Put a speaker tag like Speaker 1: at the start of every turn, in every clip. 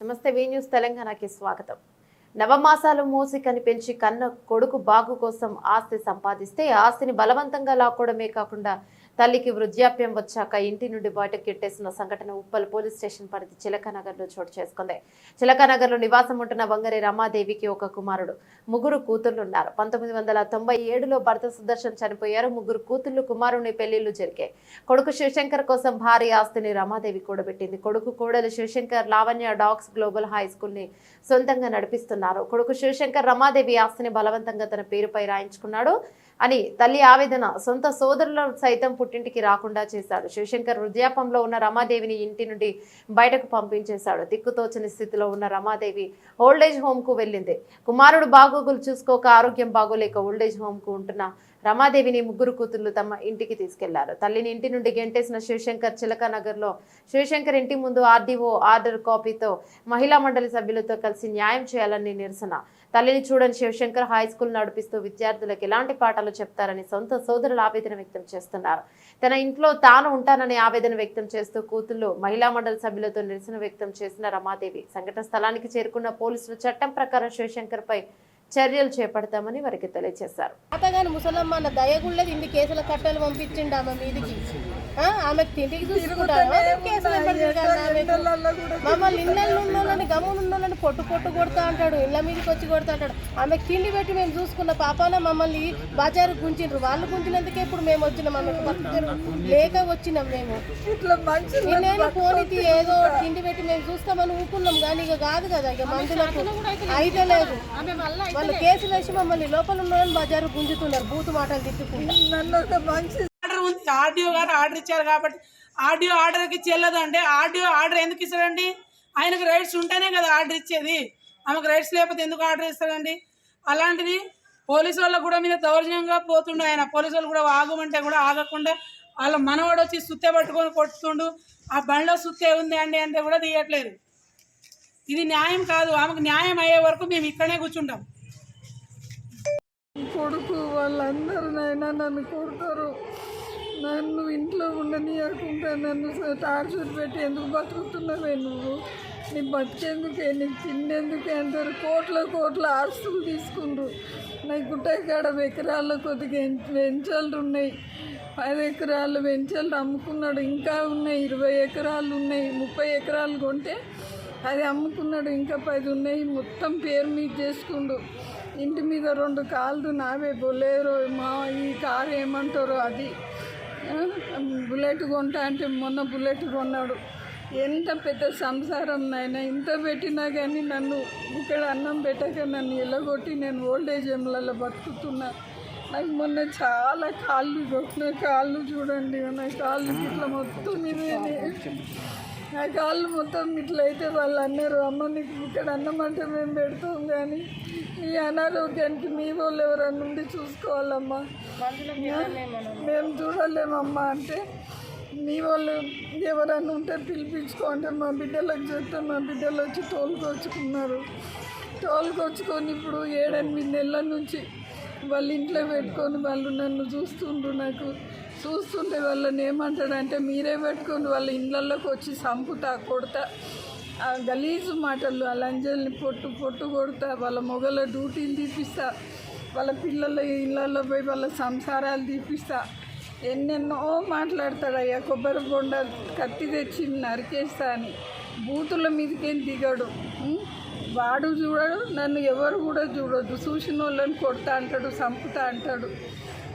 Speaker 1: నమస్తే వి న్యూస్ తెలంగాణకి స్వాగతం. నవమాసాలు మూసి కనిపించి కన్న కొడుకు బాగు కోసం ఆస్తి సంపాదిస్తే ఆస్తిని బలవంతంగా లాక్కోవడమే కాకుండా తల్లికి వృద్ధాప్యం వచ్చాక ఇంటి నుండి బయటకు కెట్టేసిన సంఘటన ఉప్పల్ పోలీస్ స్టేషన్ పరిధి చిలకనగర్లో చోటు చేసుకుంది. చిలకనగర్లో నివాసం ఉంటున్న వంగరి రమాదేవికి ఒక కుమారుడు. ముగ్గురు కూతుర్లు ఉన్నారు. పంతొమ్మిది వందల తొంభై ఏడులో భర్త సుదర్శన్ చనిపోయారు. ముగ్గురు కూతుర్లు కుమారుని పెళ్ళిళ్ళు జరిగాయి. కొడుకు శివశంకర్ కోసం భారీ ఆస్తిని రమాదేవి కూడబెట్టింది. కొడుకు కోడలు Shivshankar Lavanya dogs global high స్కూల్ని సొంతంగా నడిపిస్తున్నారు. కొడుకు శివశంకర్ రమాదేవి ఆస్తిని బలవంతంగా తన పేరుపై రాయించుకున్నాడు అని తల్లి ఆవేదన. సొంత సోదరులను సైతం పుట్టింటికి రాకుండా చేశాడు. శివశంకర్ వృద్ధాపంలో ఉన్న రమాదేవిని ఇంటి నుండి బయటకు పంపించేశాడు. దిక్కుతోచని స్థితిలో ఉన్న రమాదేవి ఓల్డేజ్ హోమ్కు వెళ్ళింది. కుమారుడు బాగోగులు చూసుకోక ఆరోగ్యం బాగోలేక ఓల్డేజ్ హోమ్కు ఉంటున్న రమాదేవిని ముగ్గురు కూతుర్లు తమ ఇంటికి తీసుకెళ్ళారు. తల్లిని ఇంటి నుండి గెంటేసిన శివశంకర్ చిలక నగర్లో శివశంకర్ ఇంటి ముందు ఆర్డీఓ ఆర్డర్ కాపీతో మహిళా మండలి సభ్యులతో కలిసి న్యాయం చేయాలని నిరసన. తల్లిని చూడని శివశంకర్ హై స్కూల్ నడిపిస్తూ విద్యార్థులకు ఎలాంటి పాఠాలు చెప్తారని సొంత సోదరులు ఆవేదన వ్యక్తం చేస్తున్నారు. తన ఇంట్లో తాను ఉంటానని ఆవేదన వ్యక్తం చేస్తూ కూతుళ్ళు మహిళా మండలి సభ్యులతో నిరసన వ్యక్తం చేసిన రమాదేవి సంఘటన స్థలానికి చేరుకున్న పోలీసులు చట్టం ప్రకారం శివశంకర్ పై చర్యలు చేపడతామని వారికి తెలియజేశారు.
Speaker 2: అతగాని ముసలమ్మ అన్న దయగుళ్ళది ఇన్ని కేసుల కట్టలు పంపించిండు ఆమె మీదికి. ఆ, ఆమెకు తిండికి ఆమెకు? మమ్మల్ని ఇళ్ళల్లో ఉన్నోళ్ళని గమ్మున ఉన్నోళ్ళని పొట్టు పొట్టు కొడతా అంటాడు ఇళ్ళ మీదకి వచ్చి కొడతా అంటాడు. ఆమెకు తిండి పెట్టి మేము చూసుకున్న పాపాన మమ్మల్ని బజారు గుంజిండ్రు వాళ్ళు గుంజినందుకే ఇప్పుడు మేము వచ్చినాం ఆమెకు. బతుకుతారు లేక వచ్చినాం మేము. నేను పోనీతి ఏదో తిండి పెట్టి మేము చూస్తామని ఊరుకున్నాం కానీ ఇక కాదు కదా ఇక మందులకు అయితే లేదు. వాళ్ళు కేసులు వేసి మమ్మల్ని లోపల ఉన్న బజారు గుంజుతున్నారు బూతు మాటలు తిట్టుకుంటా.
Speaker 3: ఆర్డర్ ఉంది. ఆర్డీఓ గారు ఆర్డర్ ఇచ్చారు కాబట్టి ఆర్డీఓ ఆర్డర్కి చెల్లదు అంటే ఆర్డీఓ ఆర్డర్ ఎందుకు ఇస్తాడండి? ఆయనకు రైట్స్ ఉంటేనే కదా ఆర్డర్ ఇచ్చేది. ఆమెకు రైట్స్ లేకపోతే ఎందుకు ఆర్డర్ ఇస్తాడండి? అలాంటిది పోలీసు వాళ్ళకు కూడా మీద దౌర్జన్యంగా పోతుండు ఆయన. పోలీసు వాళ్ళు కూడా ఆగమంటే కూడా ఆగకుండా వాళ్ళ మనవాడు వచ్చి సుత్తే పట్టుకొని కొట్టుతుండు. ఆ బండిలో సుత్తే ఉంది అండి అంటే కూడా తీయట్లేదు. ఇది న్యాయం కాదు. ఆమెకు న్యాయం అయ్యే వరకు మేము ఇక్కడనే కూర్చుంటాం.
Speaker 4: కొడుకు వాళ్ళందరూ నైనా నన్ను కొడతారు. నన్ను ఇంట్లో ఉండనీయకుండా నన్ను టార్చర్ పెట్టి ఎందుకు బతుకుతున్నావే నువ్వు? నీ బతికేందుకే? నీకు తినేందుకే అంటారు. కోట్ల కోట్ల ఆస్తులు తీసుకుండ్రు. నాకు గుట్టకాడ ఎకరాల కొద్దిగా వెంచాలు ఉన్నాయి. పది ఎకరాలు వెంచాలు అమ్ముకున్నాడు. ఇంకా ఉన్నాయి. ఇరవై ఎకరాలు ఉన్నాయి. ముప్పై ఎకరాలు కొంటే అది అమ్ముకున్నాడు. ఇంకా పది ఉన్నాయి. మొత్తం పేరు మీద చేసుకుండు. ఇంటి మీద రెండు కాళ్ళు నావే. బొలేరో మా ఈ కారు ఏమంటారో అది. బుల్లెట్ కొంటా అంటే మొన్న బుల్లెట్ కొన్నాడు. ఎంత పెద్ద సంసారం నాయన. ఇంత పెట్టినా కానీ నన్ను ఇక్కడ అన్నం పెట్టక నన్ను ఎల్లగొట్టి నేను ఓల్డేజ్ ఏమ్లలో బతుకుతున్నా. నాకు మొన్న చాలా కాళ్ళు కొట్టిన. కాళ్ళు చూడండి. నా కాళ్ళు ఇట్లా మొత్తం ఇదే. నా కాళ్ళు మొత్తం ఇట్లయితే వాళ్ళు అన్నారు అమ్మ నీకు ఇక్కడ అన్నం అంటే మేము పెడతాం కానీ నీ అనారోగ్యానికి మీ వాళ్ళు ఎవరన్నా ఉండి చూసుకోవాలమ్మా. మేము చూడలేమమ్మా అంటే మీ వాళ్ళు ఎవరన్నా ఉంటే పిలిపించుకో అంటే మా బిడ్డలకు చెప్తే మా బిడ్డలు వచ్చి తోలుకొచ్చుకున్నారు తోలుకొచ్చుకొని ఇప్పుడు ఏడెనిమిది నెలల నుంచి వాళ్ళ ఇంట్లో పెట్టుకొని వాళ్ళు నన్ను చూస్తుండ్రు నాకు. చూస్తుంటే వాళ్ళని ఏమంటాడంటే మీరే పెట్టుకొని వాళ్ళ ఇళ్ళల్లోకి వచ్చి చంపుతా కొడతా. ఆ గలీజు మాటలు ఆ లంజల్ని పొట్టు పొట్టు కొడతా వాళ్ళ మొగల డ్యూటీలు తీపిస్తా. వాళ్ళ పిల్లల ఇళ్ళల్లో పోయి వాళ్ళ సంసారాలు తీపిస్తా. ఎన్నెన్నో మాట్లాడతాడయ్యా కొబ్బరి బొండ కత్తి తెచ్చి నరికేస్తా అని. బూతుల మీదకేం దిగాడు. వాడు చూడడు నన్ను ఎవరు కూడా చూడొద్దు. చూసిన వాళ్ళని కొడతా అంటాడు చంపుతా అంటాడు.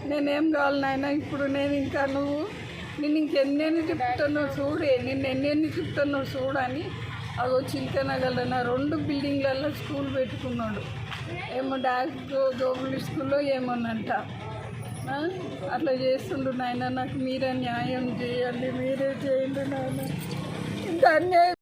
Speaker 4: నేనేం కావాలి నాయన ఇప్పుడు? నేను ఇంకా నువ్వు నేను ఇంకెన్నెన్ని తిప్పుతానో చూడే నిన్ను ఎన్నెన్ని తిప్పుతానో చూడని. అగో చిలకనగల నా రెండు బిల్డింగ్లలో స్కూల్ పెట్టుకున్నాడు. ఏమో డాక్ జోబుల్ స్కూల్లో ఏమోనంట. అట్లా చేస్తుండు నాయన నాకు మీరే న్యాయం చేయండి మీరే చేయండి నాయన. ఇంకా అన్యాయం